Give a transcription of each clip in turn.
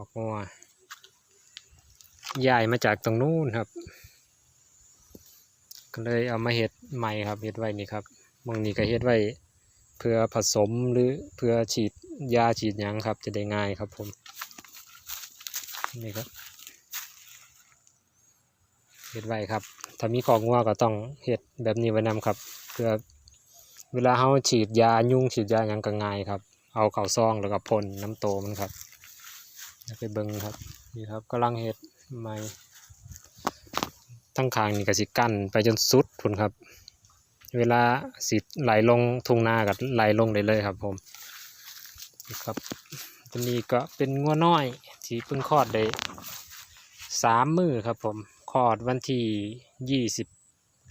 อกงัวย้ายมาจากตรงนู้นครับ ก็เลยเอามาเฮ็ดใหม่ครับเฮ็ดไว้นี่ครับบางนี้ก็เฮ็ดไว้เพื่อผสมหรือเพื่อฉีดยาฉีดยังครับ จะได้ง่ายครับผมนี่ครับเฮ็ดไว้ครับ ถ้ามีของงัวก็ต้องเฮ็ดแบบนี้ไว้นํครับ เพื่อเวลาเฮาฉีดยายุงฉีดยายังก็ง่ายครับ เอาเข้าซองแล้วก็พ่นน้ำโตมันครับ ไปเบิ่งครับนี่ครับกำลังเฮ็ดใหม่ทั้งคางนี่ก็สิกั้นไปจนสุดพุ่นครับ เวลาสิไหลลงทุ่งนาก็ไหลลงได้เลยครับผมนี่ครับตัวนี้ก็เป็นงัวน้อยที่เพิ่งคลอดได้สามมือครับผมคลอดวันที่ยี่สิบ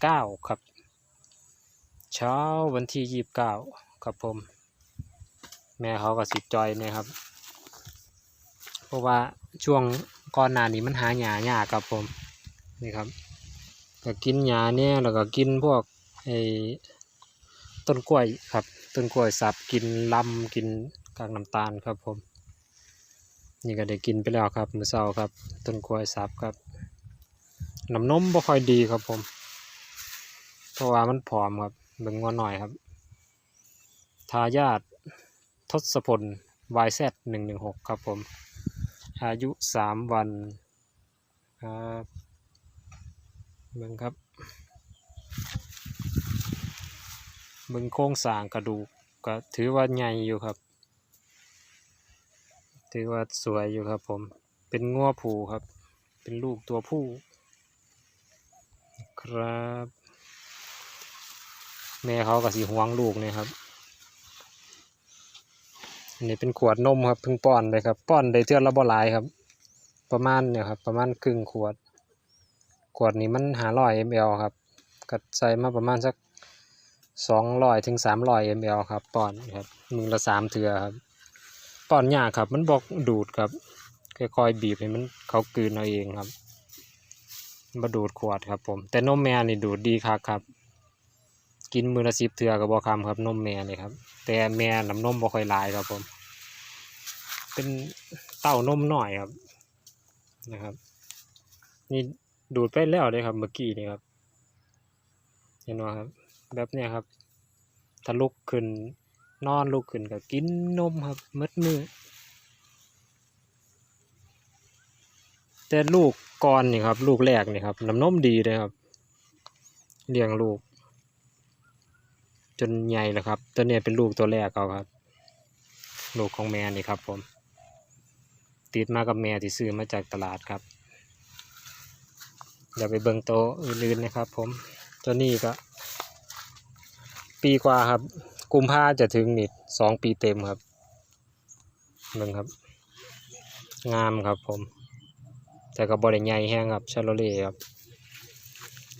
เก้าครับ เช้าวันที่ยี่สิบเก้าครับผม แม่เขาก็สิจอยเนี่ยครับ เพราะว่าช่วงก่อนหน้านี้มันหาหญ้ายากครับผมนี่ครับก็กินหญ้าเนี่ยแล้วก็กินพวกไอ้ต้นกล้วยครับต้นกล้วยสับกินลำกินกากน้ำตาลครับผม นี่ก็ได้กินไปแล้วครับมื้อเช้าครับต้นกล้วยสับครับน้ำนมบ่ค่อยดีครับผม เพราะว่ามันผอมครับเบิ่งว่าหน่อยครับทายาททศพล YZ หนึ่งหนึ่งหกครับผม อายุสามวันครับเบิ่งครับเบิ่งโครงสร้างกระดูกก็ถือว่าใหญ่อยู่ครับ ถือว่าสวยอยู่ครับผมเป็นงัวผูครับ เป็นลูกตัวผู้ครับ แม่เขาก็สีห่วงลูกเนี่ยครับ นนี้เป็นขวดนมครับเพิ่งป้อนไปครับ ป้อนได้เทื่อละบ่หลายครับ ประมาณเนี่ยครับ ประมาณครึ่งขวด ขวดนี้มันหาร้อยมลครับก็ใส่มาประมาณสักสองร้อยถึงสามร้อยมลครับป้อนครับมือละสามเทื่อครับป้อนยากครับ มันบอกดูดครับค่อยๆบีบให้มันเขากืนเอาเองครับมาดูดขวดครับผม แต่นมแม่นี่ดูดดีครับครับ กินมือละสิบเทื่อกับบอคำครับนมแม่นี่ครับ แต่แม่น้ำนมบ่ค่อยหลายครับผม เป็นเต้านมหน่อยครับนะครับ นี่ดูดไปแล้วเลยครับเมื่อกี้นี่ครับ เห็นไหมครับ แบบเนี้ยครับถ้าลุกขึ้นนอนลุกขึ้นก็กินนมครับมืดมือแต่ลูกก่อนนี่ครับ ลูกแรกนี่ครับน้ำนมดีเลยครับเลี้ยงลูก จนใหญ่แล้วครับ ตัวนี้เป็นลูกตัวแรกเขาครับ ลูกของแม่นี่ครับ ผม ติดมากับแม่ที่ซื้อมาจากตลาดครับเดี๋ยวไปเบิ่งโตอื่นๆนะครับ ผม ตัวนี้ก็ ปีกว่าครับ กุมภาจะถึงนี่สองปีเต็มครับเบิ่งครับ งามครับ ผม แต่ก็บริใหญ่แห้งครับชาโลเล่ครับ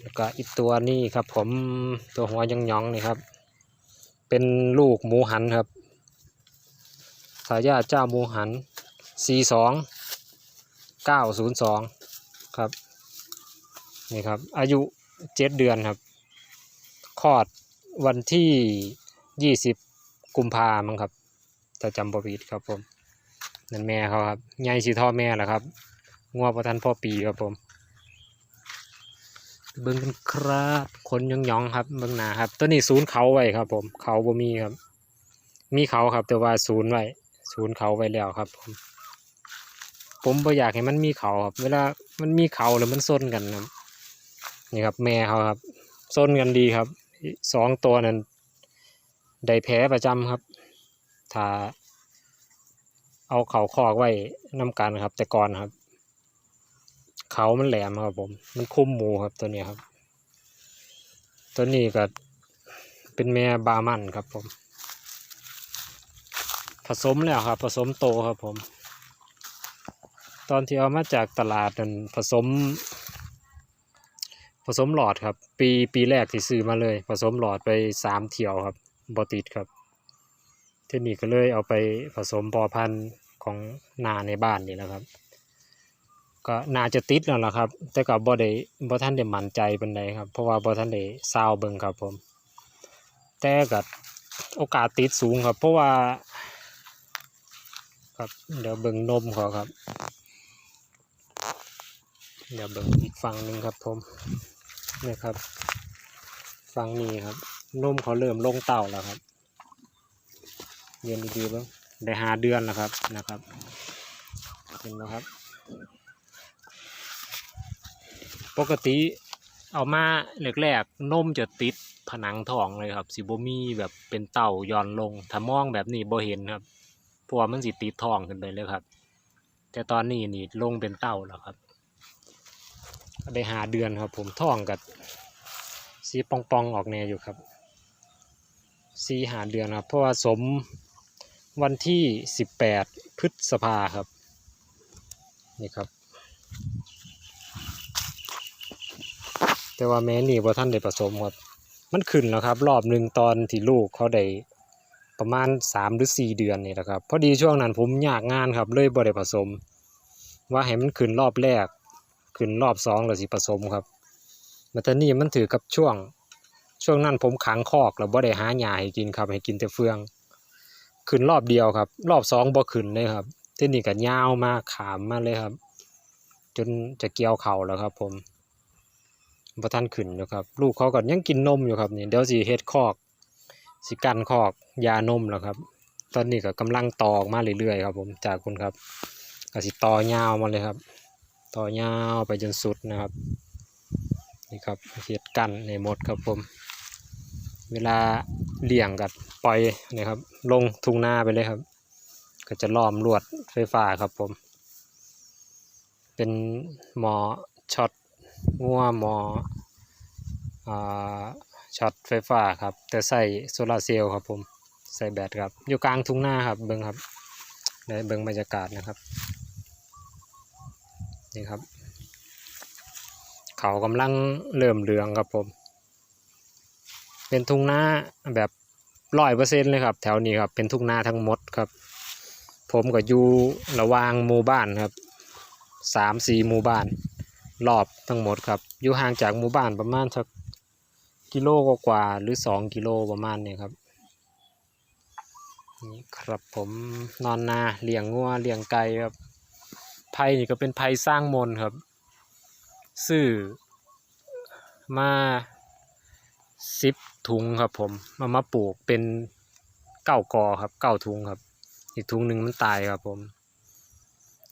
แล้วก็อีกตัวนี้ครับ ผมตัวหัวย่องๆนี่ครับ เป็นลูกหมูหันครับสายาเจ้าหมูหัน C สองเก้าศูนย์สองครับ นี่ครับ อายุเจ็ดเดือนครับคลอดวันที่ยี่สิบกุมภามั้งครับถ้าจำบ่ผิดครับผมนั่นแม่เขาครับใหญ่สีท่อแม่แหละครับงัวประทันพ่อปีครับผม เบิ่งกันครับคนยองๆครับเบิ่งหนาครับ ตัวนี้ศูนย์เขาไว้ครับ ผมเขาบ่มีครับ มีเขาครับ แต่ว่าศูนย์ไว้ศูนย์เขาไว้แล้วครับ ผม ผมบ่อยากให้มันมีเขาครับ เวลามันมีเขาแล้วมันซนกันครับนี่ครับ แม่เขาครับซนกันดีครับสองตัวนั้นได้แพ้ประจำครับ ถ้าเอาเขาคอกไว้นำกันครับ แต่ก่อนครับ เขามันแหลมครับผม มันคุ้มหมูครับตัวนี้ครับ ตัวนี้ก็เป็นแม่บามันครับผม ผสมแล้วครับ ผสมโตครับผม ตอนที่เอามาจากตลาดนั้นผสม ผสมหลอดครับ ปีปีแรกที่ซื้อมาเลย ผสมหลอดไปสามเที่ยวครับบอติดครับที่นี้ก็เลยเอาไปผสมพอพันธุ์ของนาในบ้านนี่แหละครับ ก็น่าจะติดแล้วล่ะครับ แต่ก็บ่ได้บ่ทันได้มั่นใจปานใดครับ เพราะว่าบ่ทันได้ซาวเบิ่งครับผม แต่ก็โอกาสติดสูงครับ เพราะว่า ครับเดี๋ยวเบิ่งนมเขาครับ เดี๋ยวเบิ่งอีกฝั่งหนึ่งครับผมนี่ครับฝั่งนี้ครับนมเขาเริ่มลงเต่าแล้วครับเย็นดีๆบ้างได้หาเดือนแล้วครับนะครับเห็นไหมครับ ปกติเอามาแรกๆนมจะติดผนังท้องเลยครับสิบ่มีแบบเป็นเต่าย้อนลงถ้ามองแบบนี้บ่เห็นครับเพราะว่ามันสิติดท้องขึ้นไปเลยครับ แต่ตอนนี้นี่ลงเป็นเต่าแล้วครับได้หาเดือนครับ ผมท้องกับสีปองปองๆออกแนวอยู่ครับสีหาเดือนครับ เพราะว่าสมวันที่สิบแปดพฤษภาครับ นี่ครับ แต่ว่าแม่นี่ว่ท่านได้ผสมครับมันขึ้นแล้วครับ รอบหนึ่งตอนที่ลูกเขาได้ประมาณสามหรือสี่เดือนนี่แหละครับพอดีช่วงนั้นผมยากงานครับเลยบ่ได้ผสม ว่าให้มันขึ้นรอบแรก ขึ้นรอบสองแล้วสิผสมครับมาแต่นี่มันถือกับช่วง ช่วงนั้นผมขังคอกแล้วบ่ได้หาหญ้าให้กินครับให้กินแต่เฟือง ขึ้นรอบเดียวครับ รอบสองบ่ขึ้นเลยครับที่นี่ก็ยาวมาขามมาเลยครับ จนจะเกี่ยวเข่าแล้วครับผม บ่ทันขึ้นอยู่ครับ ลูกเขาก็ยังกินนมอยู่ครับนี่เดี๋ยวสิเฮ็ดคอกสิกันคอกยานมแล้วครับ ตอนนี้ก็กำลังตอออกมาเรื่อยๆครับ ผมจากคุณครับก็สิต่อยาวมาเลยครับ ต่อยาวไปจนสุดนะครับนี่ครับเฮ็ดกันในหมดครับผม เวลาเลี้ยงกับปล่อยนี่ครับ ลงทุ่งนาไปเลยครับ ก็จะล้อมลวดไฟฟ้าครับผม เป็นหมอช็อต งัวหมออ่าช็อตไฟฟ้าครับ แต่ใส่โซลาร์เซลล์ครับผมใส่แบตครับ อยู่กลางทุ่งนาครับเบิ้งครับได้เบิ้งบรรยากาศนะครับนี่ครับ เขากำลังเริ่มเหลืองครับผม เป็นทุ่งนาแบบร้อยเปอร์เซ็นเลยครับ แถวนี้ครับเป็นทุ่งนาทั้งหมดครับ ผมก็อยู่ระหว่างหมู่บ้านครับสามสี่หมู่บ้าน รอบทั้งหมดครับ อยู่ห่างจากหมู่บ้านประมาณสักกิโลกว่าหรือสองกิโลประมาณเนี้ครับนี่ครับผมนอนนาเลี้ยงงัวเลี้ยงไก่ครับไผ่นี่ก็เป็นไผ่สร้างมนครับ ซื้อมาสิบถุงครับผมมามาปลูกเป็นเก้ากอครับเก้าถุงครับ อีกถุงหนึ่งมันตายครับผม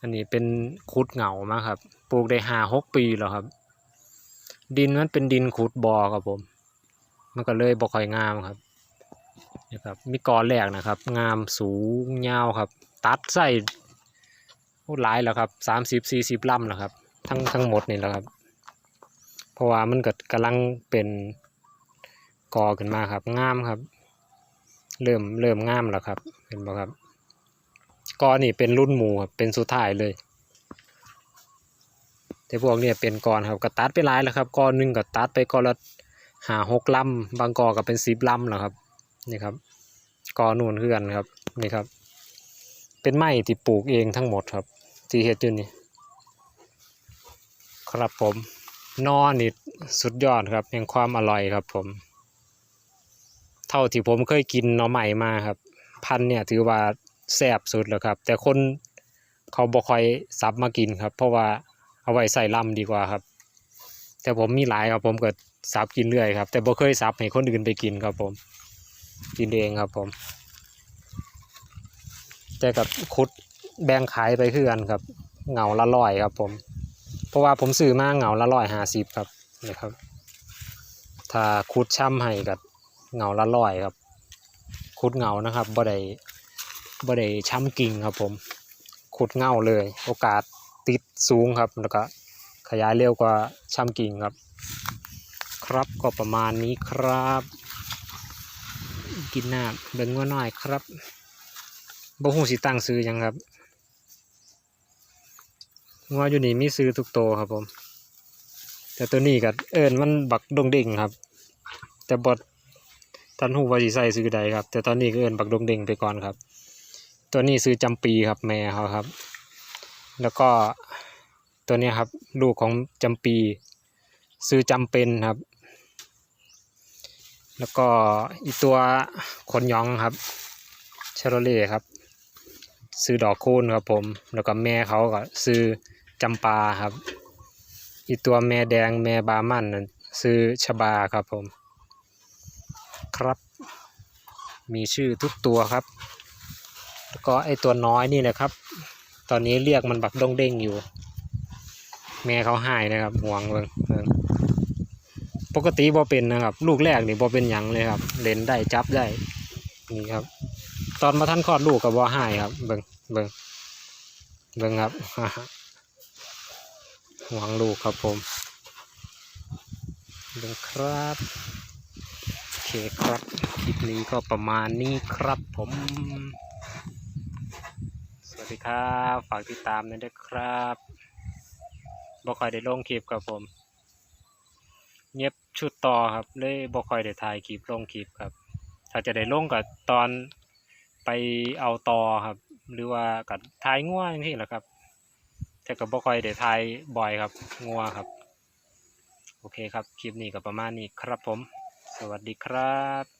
อันนี้เป็นคุดเหงามาครับ ปลูกได้ห้าหกปีแล้วครับ ดินมันเป็นดินขุดบ่อครับผม มันก็เลยบ่ค่อยงามครับนะครับมีกอแรกนะครับ งามสูงยาวครับ ตัดใส่โอ้หลายแล้วครับสามสิบสี่สิบลำแล้วครับ ทั้งทั้งหมดนี่แหละครับ เพราะว่ามันก็กำลังเป็นกอขึ้นมาครับ งามครับ เริ่มเริ่มงามแล้วครับ เห็นไหมครับ กอนี่เป็นรุ่นหมูครับเป็นสุดท้ายเลยแต่พวกเนี่ยเป็นกอนครับก็ตัดไปหลายแล้วครับกอนหนึ่งก็ตัดไปกอนละหาหกลำบางกอก็เป็นสิบลำแล้วครับนี่ครับกอนูนเพื่อนครับนี่ครับ เป็นไม้ที่ปลูกเองทั้งหมดครับที่เฮ็ดอยู่นี่ครับผมนอนี่สุดยอดครับแห่งความอร่อยครับผม เท่าที่ผมเคยกินหน่อใหม่มาครับ พันเนี่ยถือว่า แซ่บสุดแล้วครับ แต่คนเขาบ่ค่อยซับมากินครับ เพราะว่าเอาไว้ใส่ล่ำดีกว่าครับ แต่ผมมีหลายครับผมก็ซับกินเรื่อยครับ แต่บ่เคยซับให้คนอื่นไปกินครับผม กินเองครับผม แต่กับคุดแบ่งขายไปคือกันครับเหงาละร้อยครับผม เพราะว่าผมซื้อมาเหงาละร้อยห้าสิบครับนะครับ ถ้าคุดช่ำให้กับเหงาละร้อยครับ คุดเหงานะครับบ่ได้ บ่ได้ช้ำกิ่งครับผมขุดเหงาเลย โอกาสติดสูงครับแล้วก็ขยายเร็วกว่าช้ำกิ่งครับ ครับก็ประมาณนี้ครับ กินหน้ำเบิ่งว่าน้อยครับบ่ฮู้สิตั้งซื้อยังครับงัวอยู่นี่มีซื้อทุกโตวครับผม แต่ตัวนี้ก็เอิ้นมันบักดงเด่งครับ แต่บดท่านฮู้ว่าสิใส่ซื้อใดครับ แต่ตอนนี้ก็เอิ้นบักดงเด่งไปก่อนครับ ตัวนี้ซื้อจำปีครับแม่เขาครับ แล้วก็ตัวนี้ครับ ลูกของจำปี ซื้อจำเป็นครับ แล้วก็อีกตัวขนยองครับเชโรเล่ครับ ซื้อดอกคูณครับผม แล้วก็แม่เขาก็ซื้อจำปาครับ อีตัวแม่แดงแม่บามันนั่นซื้อชบาครับผม ครับ มีชื่อทุกตัวครับ แล้วก็ไอตัวน้อยนี่แหละครับ ตอนนี้เรียกมันบักดงเด้งอยู่ แม่เขาหายนะครับห่วงเบิ่งเบิ่งปกติบ่เป็นนะครับ ลูกแรกนี่บ่เป็นหยังเลยครับเล่นได้จับได้นี่ครับ ตอนมาท่านคลอดลูกกับบ่หายครับ เบิ่งเบิ่งเบิ่งครับห่วงลูกครับผมเบิงครับโอเคครับคลิปนี้ก็ประมาณนี้ครับผม ดีครับ ฝากติดตามด้วยนะครับบ่ค่อยได้ลงคลิปครับผมเงียบชุดต่อครับเลยบ่ค่อยได้ถ่ายคลิปลงคลิปครับ ถ้าจะได้ลงกับตอนไปเอาต่อครับ หรือว่ากับถ่ายง่วงที่แหละครับ แต่ก็บ่ค่อยได้ถ่ายบ่อยครับงัวครับ โอเคครับ คลิปนี้ก็ประมาณนี้ครับผม สวัสดีครับ